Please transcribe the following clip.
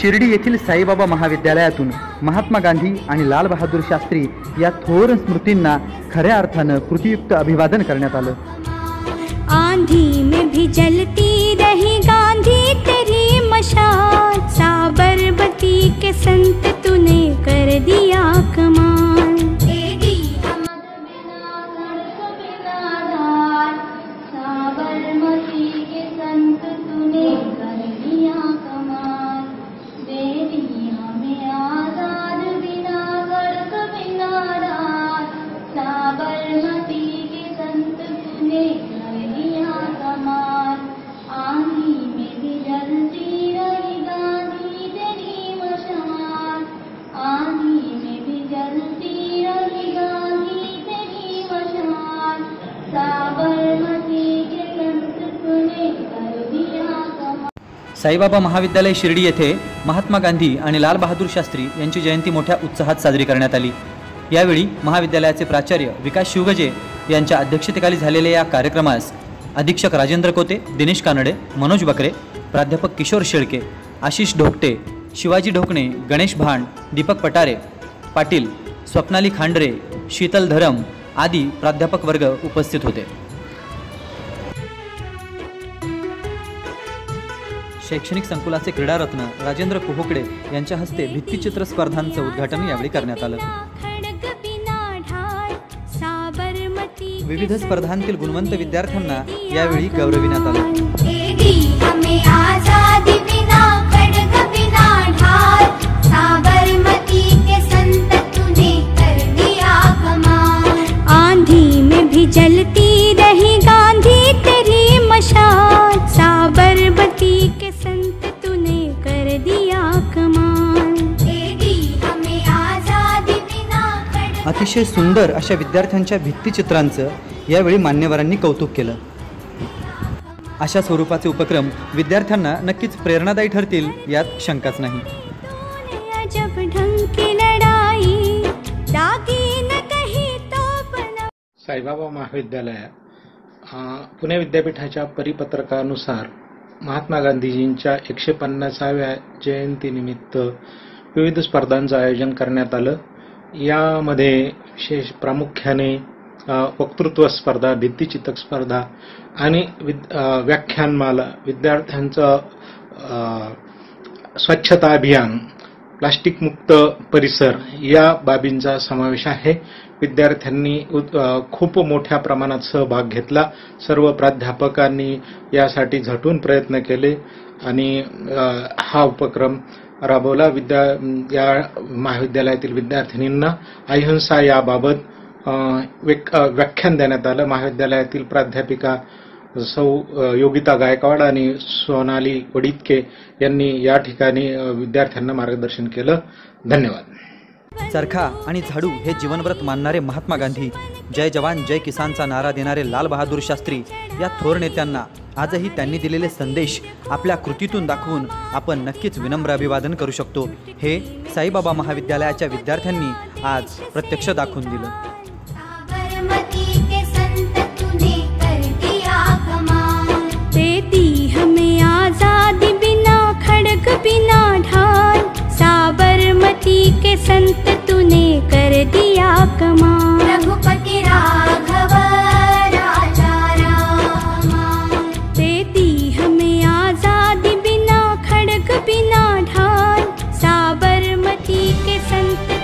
शिर्डी येथील साईबाबा महाविद्यालयातून महात्मा गांधी आणि लालबहादूर शास्त्री या थोर स्मृतींना खऱ्या अर्थानं कृतीयुक्त अभिवादन करण्यात आलं. आंधी में भी जलती रही गांधी तेरी मशाल साबरमती के संत साईबाबा महाविद्यालय शिर्डी येथे महात्मा गांधी आणि लाल बहादूर शास्त्री यांची जयंती मोठ्या उत्साहात साजरी करण्यात आली. यावेळी महाविद्यालयाचे प्राचार्य विकास शिवगजे यांच्या अध्यक्षतेखाली झालेल्या या कार्यक्रमास अधीक्षक राजेंद्र कोते दिनेश कानडे मनोज बकरे प्राध्यापक किशोर शेळके आशिष ढोकटे शिवाजी ढोकणे गणेश भांड दीपक पटारे पाटील स्वप्नाली खांडरे शीतल धरम आदी प्राध्यापक वर्ग उपस्थित होते. शैक्षणिक संकुलाचे क्रीडारत्न राजेंद्र कुहुकडे यांच्या हस्ते भित्तिचित्र स्पर्धांचं उद्घाटन यावेळी करण्यात आलं. विविध स्पर्धांतील गुणवंत विद्यार्थ्यांना यावेळी गौरविण्यात आलं. अतिशय सुंदर अशा विद्यार्थ्यांच्या भित्तिचित्रांचं यावेळी मान्यवरांनी कौतुक केलं. अशा स्वरूपाचे उपक्रम विद्यार्थ्यांना नक्कीच प्रेरणादायी ठरतील यात शंकाच नाही. साईबाबा महाविद्यालय अ, पुणे विद्यापीठाच्या परिपत्रकानुसार महात्मा गांधीजींच्या एकशे पन्नासाव्या जयंतीनिमित्त विविध स्पर्धांचं आयोजन करण्यात आलं. यामध्ये विशेष प्रामुख्याने वक्तृत्व स्पर्धा भित्तिचित्रक स्पर्धा आणि विद व्याख्यानमाला विद्यार्थ्यांचं स्वच्छता अभियान प्लास्टिक मुक्त परिसर या बाबींचा समावेश आहे. विद्यार्थ्यांनी खूप मोठ्या प्रमाणात सहभाग घेतला. सर्व प्राध्यापकांनी यासाठी झटून प्रयत्न केले आणि हा उपक्रम राबवला. विद्या या महाविद्यालयातील विद्यार्थिनींना अहिंसा याबाबत व्याख्यान देण्यात आलं. महाविद्यालयातील प्राध्यापिका सौ योगिता गायकवाड आणि सोनाली वडितके यांनी या ठिकाणी विद्यार्थ्यांना मार्गदर्शन केलं. धन्यवाद. चरखा आणि झाडू हे जीवनव्रत मानणारे महात्मा गांधी जय जवान जय किसानचा नारा देणारे लाल बहादूर शास्त्री या थोर नेत्यांना आजही त्यांनी दिलेले संदेश आपल्या कृतीतून दाखवून आपण नक्कीच विनम्र अभिवादन करू शकतो. हे साईबाबा महाविद्यालयाच्या विद्यार्थ्यांनी आज प्रत्यक्ष दाखवून दिलं. के संत तूने कर दिया कमा संत